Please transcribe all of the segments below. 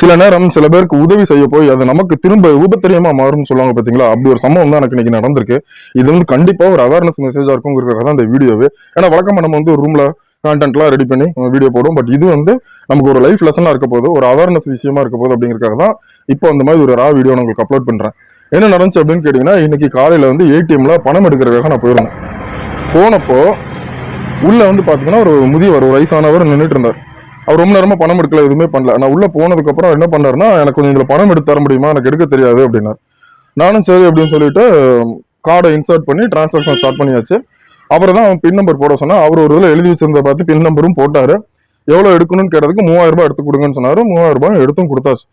சில நேரம் சில பேருக்கு உதவி செய்ய போய் அது நமக்கு திரும்ப உபத்திரியமா மாறும்னு சொல்லுவாங்க பாத்தீங்களா? அப்படி ஒரு சம்பவம் தான் எனக்கு இன்னைக்கு நடந்திருக்கு. இது வந்து கண்டிப்பா ஒரு அவேர்னஸ் மெசேஜா இருக்குங்கிறதுக்காக தான் இந்த வீடியோவே. ஏன்னா வழக்கமா நம்ம வந்து ஒரு ரூம்ல கான்டென்ட்லாம் ரெடி பண்ணி வீடியோ போடும் பட் இது வந்து நமக்கு ஒரு லைஃப் லெசனாக இருக்க போது ஒரு அவேர்னஸ் விஷயமா இருக்க போது அப்படிங்கிறதுக்காக தான் இப்போ அந்த மாதிரி ஒரு ரா வீடியோ நான் உங்களுக்கு அப்லோட் பண்றேன். என்ன நடந்துச்சு அப்படின்னு கேட்டிங்கன்னா இன்னைக்கு காலையில வந்து ஏடிஎம்ல பணம் எடுக்கிறதுக்காக நான் போயிருந்தேன். போனப்போ உள்ள வந்து பாத்தீங்கன்னா ஒரு முதியவர் ஒரு வயசானவர் நின்றுட்டு இருந்தார். அவர் ரொம்ப நேரமா பணம் எடுக்கல எதுவுமே பண்ணல. நான் உள்ள போனதுக்கு அப்புறம் என்ன பண்ணாருன்னா எனக்கு கொஞ்சம் இதுல பணம் எடுத்து தர முடியுமா? எனக்கு எடுக்க தெரியாது அப்படின்னாரு. நானும் சரி அப்படின்னு சொல்லிட்டு கார்டை இன்சர்ட் பண்ணி டிரான்சாக்ஷன் ஸ்டார்ட் பண்ணியாச்சு. அப்புறம் தான் அவன் பின் நம்பர் போட சொன்னா அவர் ஒரு இதில் எழுதி வச்சிருந்த பார்த்து பின் நம்பரும் போட்டாரு. எவ்வளவு எடுக்கணும்னு கேட்டதுக்கு மூவாயிரம் ரூபாய் எடுத்து கொடுங்கன்னு சொன்னாரு. மூவாயிரம் ரூபாய் எடுத்தும் கொடுத்தாச்சு.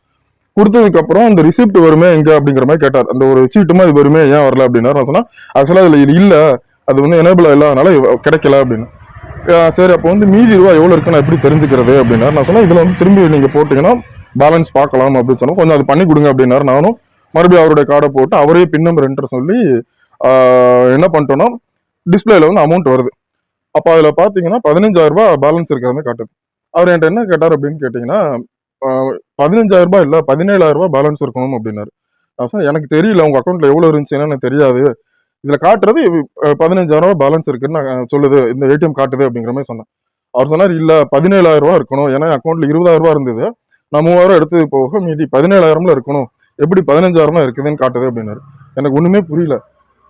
கொடுத்ததுக்கு அப்புறம் அந்த ரிசிப்ட் வருமே எங்க அப்படிங்கிற மாதிரி கேட்டார். அந்த ஒரு சீட்டுமா இது வருமே ஏன் வரல அப்படின்னாரு. நான் சொன்னா ஆக்சுவலா அதில் இது இல்ல. அது வந்து எனேபிள் இல்லாதனால கிடைக்கல அப்படின்னு. சரி அப்போ வந்து மீதி ரூபா எவ்வளோ இருக்கு நான் எப்படி தெரிஞ்சுக்கிறது அப்படின்னாரு. நான் சொன்னேன் இதில் வந்து திரும்பி நீங்கள் போட்டிங்கன்னா பேலன்ஸ் பார்க்கலாம் அப்படின்னு சொன்னோம் கொஞ்சம் அது பண்ணி கொடுங்க அப்படின்னாரு நானும். மறுபடியும் அவருடைய கார்டை போட்டு அவரே பின் நம்பர் என்டர் சொல்லி என்ன பண்ணிட்டோம்னா டிஸ்பிளேல வந்து அமௌண்ட் வருது. அப்போ அதில் பார்த்தீங்கன்னா பதினஞ்சாயிரம் ரூபாய் பேலன்ஸ் இருக்கிற மாதிரி காட்டுது. அவர் என்கிட்ட என்ன கேட்டார் அப்படின்னு கேட்டிங்கன்னா ஆஹ் பதினஞ்சாயிரம் ரூபாய் பதினேழாயிரம் ரூபாய் பேலன்ஸ் இருக்கணும் அப்படின்னாரு. நான் சொன்னேன் எனக்கு தெரியல உங்கள் அக்கௌண்ட்டில் எவ்வளோ இருந்துச்சுன்னு எனக்கு தெரியாது. இதில் காட்டுறது பதினஞ்சாயிரம் ரூபாய் பேலன்ஸ் இருக்குன்னு நான் சொல்லுது. இந்த ஏடிஎம் காட்டுது அப்படிங்கிற மாதிரி சொன்னேன். அவர் சொன்னார் இல்லை பதினேழாயிரம் ரூபா இருக்கணும். ஏன்னா அக்கௌண்ட்ல இருபதாயிரம் ரூபா இருந்தது. நான் மூவாயிரம் எடுத்து போக மீதி பதினேழாயிரம்ல இருக்கணும். எப்படி பதினஞ்சாயிரம் தான் இருக்குதுன்னு காட்டுது அப்படின்னாரு. எனக்கு ஒண்ணுமே புரியல.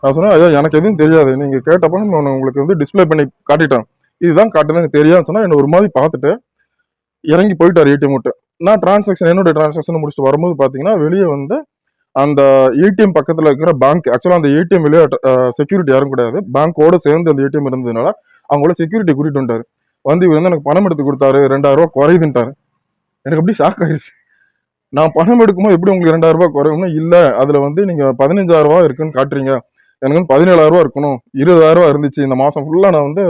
நான் சொன்னேன் ஐயா எனக்கு எதுவும் தெரியாது. நீங்க கேட்டப்போ நான் உங்களுக்கு வந்து டிஸ்ப்ளே பண்ணி காட்டிட்டேன். இதுதான் காட்டுதுன்னு எனக்கு தெரியாதுன்னு சொன்னா என்ன ஒரு மாதிரி பார்த்துட்டு இறங்கி போயிட்டார் ஏடிஎம் விட்டு நான் டிரான்சாக்ஷன் என்னோட டிரான்சாக்ஷன் முடிச்சுட்டு வரும்போது பார்த்தீங்கன்னா வெளியே வந்து அந்த ஏடிஎம் பக்கத்தில் இருக்கிற பேங்க் ஆக்சுவலாக அந்த ஏடிஎம் வெளியே செக்யூரிட்டி யாரும் கிடையாது. பேங்க்கோடு சேர்ந்து அந்த ஏடிஎம் இருந்ததுனால அவங்கள செக்யூரிட்டி கூட்டிட்டு வந்தார் வந்து இவர் வந்து எனக்கு பணம் எடுத்து கொடுத்தாரு ரெண்டாயிரம் ரூபாய் குறையுதுன்ட்டாரு. எனக்கு அப்படியே ஷாக் ஆயிடுச்சு நான் பணம் எடுக்கும்போது எப்படி உங்களுக்கு ரெண்டாயிரம் ரூபாய் குறையும்னா இல்லை. அதில் வந்து நீங்கள் பதினஞ்சாயிரம் இருக்குன்னு காட்டுறீங்க. எனக்கு வந்து பதினேழாயிரம் ரூபாய் இருக்கணும். இருபதாயிரம் ரூபா இருந்துச்சு. இந்த மாதம் ஃபுல்லாக நான் வந்து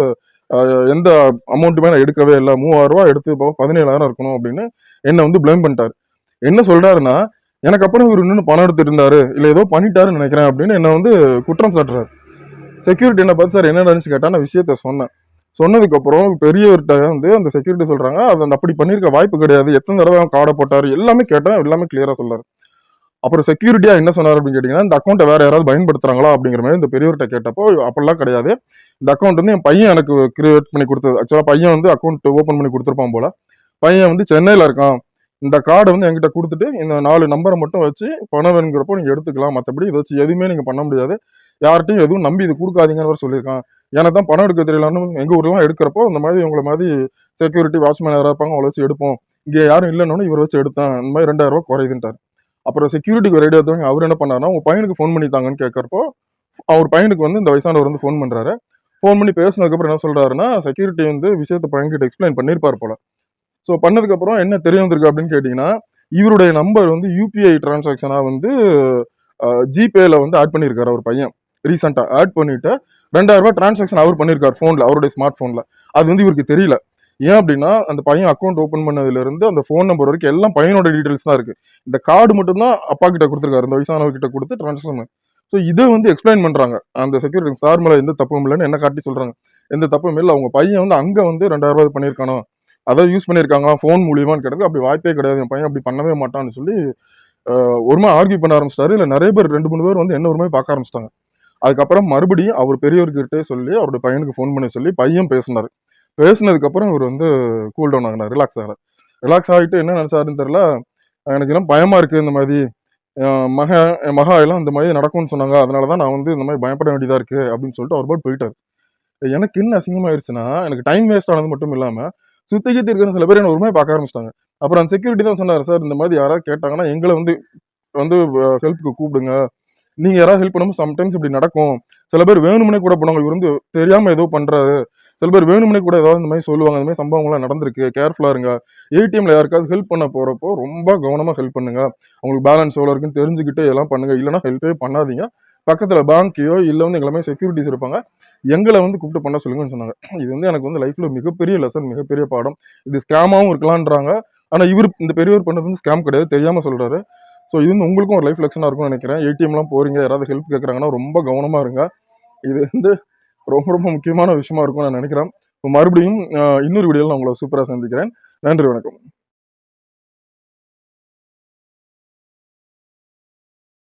எந்த அமௌண்ட்டுமே நான் எடுக்கவே இல்லை. மூவாயிரம் ரூபாய் எடுத்து போக பதினேழாயிரம் இருக்கணும் அப்படின்னு என்னை வந்து ப்ளேம் பண்ணிட்டார். என்ன சொல்கிறாருன்னா எனக்கு அப்புறம் இவர் இன்னும் பணம் எடுத்துட்டு இருந்தாரு. இல்லை ஏதோ பண்ணிட்டாருன்னு நினைக்கிறேன் அப்படின்னு என்ன வந்து குற்றம் சாட்டுறாரு. செக்யூரிட்டி என்ன பார்த்து சார் என்ன நடந்துச்சு நான் விஷயத்த சொன்னேன். சொன்னதுக்கப்புறம் பெரியவர்கிட்ட வந்து அந்த செக்யூரிட்டி சொல்கிறாங்க அது அந்த அப்படி பண்ணியிருக்க வாய்ப்பு கிடையாது. எத்தனை தடவை அவன் கார்டை போட்டார்? எல்லாமே கேட்டேன். எல்லாமே கிளியராக சொல்கிறார் அப்புறம் செக்யூரிட்டியாக என்ன சொன்னார் அப்படின்னு கேட்டிங்கன்னா இந்த அக்கௌண்ட்டை வேறு யாராவது பயன்படுத்துகிறாங்களா அப்படிங்கிற மாதிரி இந்த பெரியவர்கிட்ட கேட்டப்போ அப்படிலாம் கிடையாது. இந்த அக்கௌண்ட் வந்து என் பையன் எனக்கு கிரியேட் பண்ணி கொடுத்தது. ஆக்சுவலாக பையன் வந்து அக்கௌண்ட் ஓப்பன் பண்ணி கொடுத்துருப்பான் போல. பையன் வந்து சென்னையில் இருக்கான். இந்த கார்டை வந்து என்கிட்ட கொடுத்துட்டு இந்த நாலு நம்பரை மட்டும் வச்சு பணம் வேணுங்கிறப்போ நீங்கள் எடுத்துக்கலாம். மற்றபடி இதை வச்சு எதுவுமே நீங்கள் பண்ண முடியாது. யார்கிட்டையும் எதுவும் நம்பி இது கொடுக்காதீங்கன்னு சொல்லியிருக்கான். எனக்கு தான் பணம் எடுக்க தெரியலன்னு எங்கள் ஊர்லாம் எடுக்கிறப்போ இந்த மாதிரி உங்களை மாதிரி செக்யூரிட்டி வாட்ச்மேன் யாராவது இருப்பாங்க அவ்வளோ வச்சு எடுப்போம். இங்கே யாரும் இல்லைன்னு இவர் வச்சு எடுத்தேன். இந்த மாதிரி ரெண்டாயிரம் ரூபா குறையுதுன்ட்டார். அப்புறம் செக்யூரிட்டிக்கு ரெடி எடுத்தவங்க அவர் என்ன பண்ணார்னா உங்கள் பையனுக்கு ஃபோன் பண்ணித்தாங்கன்னு கேட்கறப்போ அவர் பையனுக்கு வந்து இந்த வயசானவர் வந்து ஃபோன் பண்ணுறாரு ஃபோன் பண்ணி பேசினதுக்கப்புறம் என்ன சொல்கிறாருன்னா செக்யூரிட்டி வந்து விஷயத்தை பையன்கிட்ட எக்ஸ்பிளைன் பண்ணியிருப்பார் போல. ஸோ பண்ணதுக்கப்புறம் என்ன தெரிய வந்திருக்கு அப்படின்னு கேட்டிங்கன்னா இவருடைய நம்பர் வந்து யூபிஐ டிரான்சாக்ஷனாக வந்து ஜிபேல வந்து ஆட் பண்ணியிருக்காரு அவர் பையன் ரீசெண்டாக ஆட் பண்ணிட்டு ரெண்டாயிரரூபா டிரான்சாக்ஷன் அவர் பண்ணியிருக்காரு ஃபோனில் அவருடைய ஸ்மார்ட் ஃபோனில் அது வந்து இவருக்கு தெரியல. ஏன் அப்படின்னா அந்த பையன் அக்கௌண்ட் ஓப்பன் பண்ணதுலேருந்து அந்த ஃபோன் நம்பர் வரைக்கும் எல்லாம் பையனோட டீட்டெயில்ஸ் தான் இருக்குது இந்த கார்டு மட்டும்தான் அப்பா கிட்ட கொடுத்துருக்காரு இந்த வயசானவர்கிட்ட கொடுத்து டிரான்சாக்ஷன் ஸோ இதை வந்து எக்ஸ்பிளைன் பண்ணுறாங்க அந்த செக்யூரிட்டி சார் மேலே எந்த தப்பும் இல்லைன்னு என்ன காட்டி சொல்கிறாங்க எந்த தப்பும் இல்லை. அவங்க பையன் வந்து அங்கே வந்து ரெண்டாயிரம் ரூபாய் பண்ணியிருக்கானோ? அதை யூஸ் பண்ணியிருக்காங்களா? ஃபோன் மூலியமான்னு கேட்டது அப்படி வாய்ப்பே கிடையாது. என் பையன் அப்படி பண்ணவே மாட்டான்னு சொல்லி ஒரு மாதிரி ஆர்கியூ பண்ண ஆரம்பிச்சிட்டாரு. இல்லை நிறைய பேர் ரெண்டு மூணு பேர் வந்து என்ன ஒரு மாதிரி பார்க்க ஆரம்பிச்சிட்டாங்க. அதுக்கப்புறம் மறுபடியும் அவர் பெரியவர்கிட்டே சொல்லி அவருடைய பையனுக்கு ஃபோன் பண்ணி சொல்லி பையன் பேசினார். பேசினதுக்கப்புறம் இவர் வந்து கூல் டவுன் ஆகினார் ரிலாக்ஸ் ஆகிறார் ரிலாக்ஸ் ஆகிட்டு என்ன நினச்சாருன்னு தெரில எனக்கு எல்லாம் பயமாக இருக்குது இந்த மாதிரி. மக என் மகா எல்லாம் இந்த மாதிரி நடக்கும்னு சொன்னாங்க. அதனால தான் நான் வந்து இந்த மாதிரி பயப்பட வேண்டியதாக இருக்குது அப்படின்னு சொல்லிட்டு அவர் பாட்டு போயிட்டார். எனக்கு என்ன அசிங்கமாயிருச்சுன்னா எனக்கு டைம் வேஸ்ட் ஆனது மட்டும் இல்லாமல் சுத்தி கித்தி இருக்கிற சில பேர் என்ன ஒரு மாதிரி பார்க்க ஆரம்பிச்சிட்டாங்க. அப்புறம் அந்த செக்யூரிட்டி தான் சொன்னார் சார் இந்த மாதிரி யாராவது கேட்டாங்கன்னா எங்களை வந்து வந்து ஹெல்ப்புக்கு கூப்பிடுங்க. நீங்கள் யாராவது ஹெல்ப் பண்ணும்போது சம்டைம்ஸ் இப்படி நடக்கும். சில பேர் வேணுமனே கூட போனவங்க இவர் வந்து தெரியாமல் ஏதோ பண்ணுறாரு சில பேர் வேணுமனே கூட ஏதாவது இந்த மாதிரி சொல்லுவாங்க. இந்த மாதிரி சம்பவங்கள்லாம் நடந்திருக்கு. கேர்ஃபுல்லாக இருங்க. ஏடிஎம்ல யாருக்காவது ஹெல்ப் பண்ண போகிறப்போ ரொம்ப கவனமாக ஹெல்ப் பண்ணுங்க. அவங்களுக்கு பேலன்ஸ் எவ்வளோ இருக்குன்னு தெரிஞ்சுக்கிட்டு எல்லாம் பண்ணுங்க. இல்லைன்னா ஹெல்ப்பே பண்ணாதீங்க. பக்கத்தில் பேங்க்கையோ இல்லை வந்து எங்களை மாதிரி செக்யூரிட்டிஸ் இருப்பாங்க எங்களை வந்து கூப்பிட்டு பண்ண சொல்லுங்கன்னு சொன்னாங்க. இது வந்து எனக்கு வந்து லைஃப்பில் மிகப்பெரிய லெசன் மிகப்பெரிய பாடம். இது ஸ்கேமாகவும் இருக்கலான்றாங்க ஆனால் இவர் இந்த பெரியவர் பண்ணது வந்து ஸ்கேம் கிடையாது தெரியாமல் சொல்கிறாரு ஸோ இது வந்து உங்களுக்கும் ஒரு லைஃப் லெக்ஷனாக இருக்கும்னு நினைக்கிறேன். ஏடிஎம்லாம் போறீங்க யாராவது ஹெல்ப் கேட்குறாங்கன்னா ரொம்ப கவனமாக இருங்க. இது வந்து ரொம்ப ரொம்ப முக்கியமான விஷயமா இருக்கும்னு நான் நினைக்கிறேன். இப்போ மறுபடியும் இன்னொரு வீடியோவில் நான் உங்களை சூப்பராக சந்திக்கிறேன். நன்றி வணக்கம்.